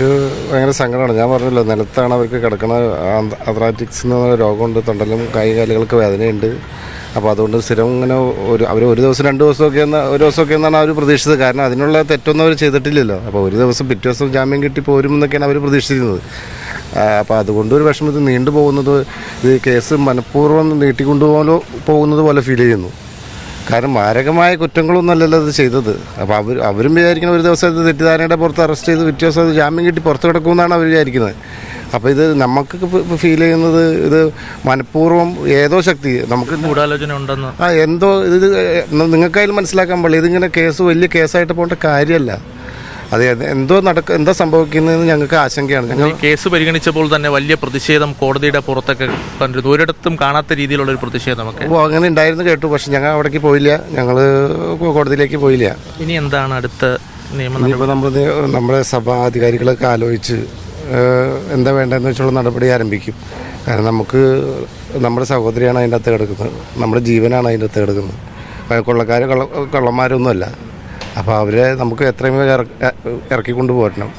നമുക്ക് ഭയങ്കര സങ്കടമാണ്. ഞാൻ പറഞ്ഞല്ലോ നിലത്താണ് അവർക്ക് കിടക്കുന്ന അത്രാറ്റിക്സ് എന്ന് പറഞ്ഞ രോഗമുണ്ട്. തൊണ്ടലും കൈ കാലുകൾക്ക് വേദനയുണ്ട്. അപ്പോൾ അതുകൊണ്ട് സ്ഥിരം ഇങ്ങനെ ഒരു അവർ ഒരു ദിവസം രണ്ട് ദിവസമൊക്കെ എന്ന ഒരു ദിവസമൊക്കെ എന്നാണ് അവർ പ്രതീക്ഷിച്ചത്. കാരണം അതിനുള്ള തെറ്റൊന്നും അവർ ചെയ്തിട്ടില്ലല്ലോ. അപ്പോൾ ഒരു ദിവസം പിറ്റേ ദിവസം ജാമ്യം കിട്ടി പോരും എന്നൊക്കെയാണ് അവർ പ്രതീക്ഷിച്ചിരുന്നത്. അപ്പോൾ അതുകൊണ്ട് ഒരു വിഷമം ഇത് നീണ്ടു പോകുന്നത് ഇത് കേസ് മനഃപൂർവം നീട്ടിക്കൊണ്ടുപോലോ പോകുന്നത് പോലെ ഫീൽ ചെയ്യുന്നു. കാരണം മാരകമായ കുറ്റങ്ങളൊന്നും അല്ലല്ലോ അത് ചെയ്തത്. അപ്പോൾ അവർ അവരും വിചാരിക്കുന്ന ഒരു ദിവസം ഇത് തെറ്റിദ്ധാരണയുടെ പുറത്ത് അറസ്റ്റ് ചെയ്ത് പിറ്റേ ദിവസം അത് ജാമ്യം കിട്ടി പുറത്ത് കിടക്കുമെന്നാണ് അവർ വിചാരിക്കുന്നത്. അപ്പോൾ ഇത് നമുക്ക് ഫീൽ ചെയ്യുന്നത് ഇത് മനഃപൂർവം ഏതോ ശക്തി നമുക്ക് ഗൂഢാലോചന ഉണ്ടെന്ന്. ആ എന്തോ ഇത് നിങ്ങൾക്കായാലും മനസ്സിലാക്കാൻ പാടില്ല. ഇതിങ്ങനെ കേസ് വലിയ കേസായിട്ട് പോകേണ്ട കാര്യമല്ല. അത് എന്തോ നടക്ക എന്താ സംഭവിക്കുന്നതെന്ന് ഞങ്ങൾക്ക് ആശങ്കയാണ്. ഞങ്ങൾ കേസ് പരിഗണിച്ചപ്പോൾ തന്നെ വലിയ പ്രതിഷേധം കോടതിയുടെ പുറത്തൊക്കെ കണ്ടിരുന്നു. ഒരിടത്തും കാണാത്ത രീതിയിലുള്ള ഒരു പ്രതിഷേധമൊക്കെ. ഓ അങ്ങനെ ഉണ്ടായിരുന്നു കേട്ടു. പക്ഷെ ഞങ്ങൾ അവിടേക്ക് പോയില്ല. ഞങ്ങൾ കോടതിയിലേക്ക് പോയില്ല. ഇനി എന്താണ് അടുത്ത നിയമം നമ്മൾ നമ്മുടെ സഭാ അധികാരികളൊക്കെ ആലോചിച്ച് എന്താ വേണ്ടതെന്ന് വെച്ചുള്ള നടപടി ആരംഭിക്കും. കാരണം നമുക്ക് നമ്മുടെ സഹോദരിയാണ് അതിന്റെ അകത്ത് കിടക്കുന്നത്. നമ്മുടെ ജീവനാണ് അതിന്റെ അകത്ത് കിടക്കുന്നത്. കൊള്ളക്കാരും കള്ള കള്ളന്മാരൊന്നുമല്ല. അപ്പോൾ അവരെ നമുക്ക് എത്രയും ഇറക്കി കൊണ്ടുപോകണം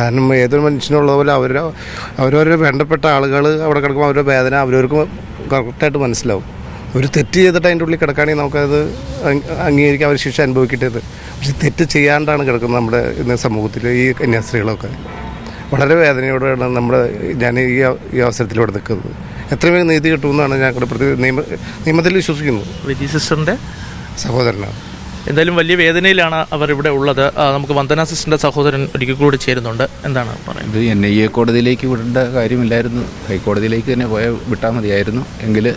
കാരണം ഏതൊരു മനുഷ്യനുള്ള പോലെ അവർ അവരവരെ വേണ്ടപ്പെട്ട ആളുകൾ അവിടെ കിടക്കുമ്പോൾ അവരുടെ വേദന അവരവർക്ക് കറക്റ്റായിട്ട് മനസ്സിലാവും. ഒരു തെറ്റ് ചെയ്തിട്ട് അതിന്റെ ഉള്ളിൽ കിടക്കുകയാണെങ്കിൽ നമുക്കത് അംഗ- അംഗീകരിക്കാൻ അവർ ശിക്ഷ അനുഭവിക്കേണ്ടത്. പക്ഷെ തെറ്റ് ചെയ്യാണ്ടാണ് കിടക്കുന്നത് നമ്മുടെ ഇന്ന് സമൂഹത്തിൽ ഈ കന്യാസ്ത്രീകളൊക്കെ. വളരെ വേദനയോടെയാണ് നമ്മൾ ഞാൻ ഈ ഈ അവസരത്തിലൂടെ നിൽക്കുന്നത്. എത്രയും വേഗം നീതി കിട്ടുമെന്നാണ് ഞാൻ ഇവിടെ പ്രതി നിയമ നിയമത്തിൽ വിശ്വസിക്കുന്നത്. വിധി സിസ്റ്ററിന്റെ? സഹോദരനാണ്. എന്തായാലും വലിയ വേദനയിലാണ് അവർ ഇവിടെ ഉള്ളത്. നമുക്ക് വന്ദന സിസ്റ്ററിന്റെ സഹോദരൻ ഒരിക്കൽ കൂടി ചേരുന്നുണ്ട്. എന്താണ് പറയുന്നത്? എൻ ഐ എ കോടതിയിലേക്ക് വിടേണ്ട കാര്യമില്ലായിരുന്നു. ഹൈക്കോടതിയിലേക്ക് തന്നെ പോയ വിട്ടാൽ മതിയായിരുന്നു. എങ്കിൽ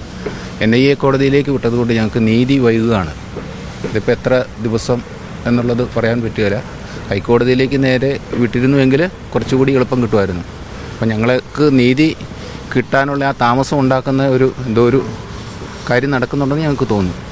എൻ ഐ എ കോടതിയിലേക്ക് വിട്ടതുകൊണ്ട് ഞങ്ങൾക്ക് നീതി വൈകുകയാണ്. ഇതിപ്പോൾ എത്ര ദിവസം എന്നുള്ളത് പറയാൻ പറ്റുകയില്ല. ഹൈക്കോടതിയിലേക്ക് നേരെ വിട്ടിരുന്നുവെങ്കിൽ കുറച്ചുകൂടി എളുപ്പം കിട്ടുമായിരുന്നു. അപ്പം ഞങ്ങൾക്ക് നീതി കിട്ടാനുള്ള ആ താമസം ഉണ്ടാക്കുന്ന ഒരു എന്തോ ഒരു കാര്യം നടക്കുന്നുണ്ടെന്ന് ഞങ്ങൾക്ക് തോന്നുന്നു.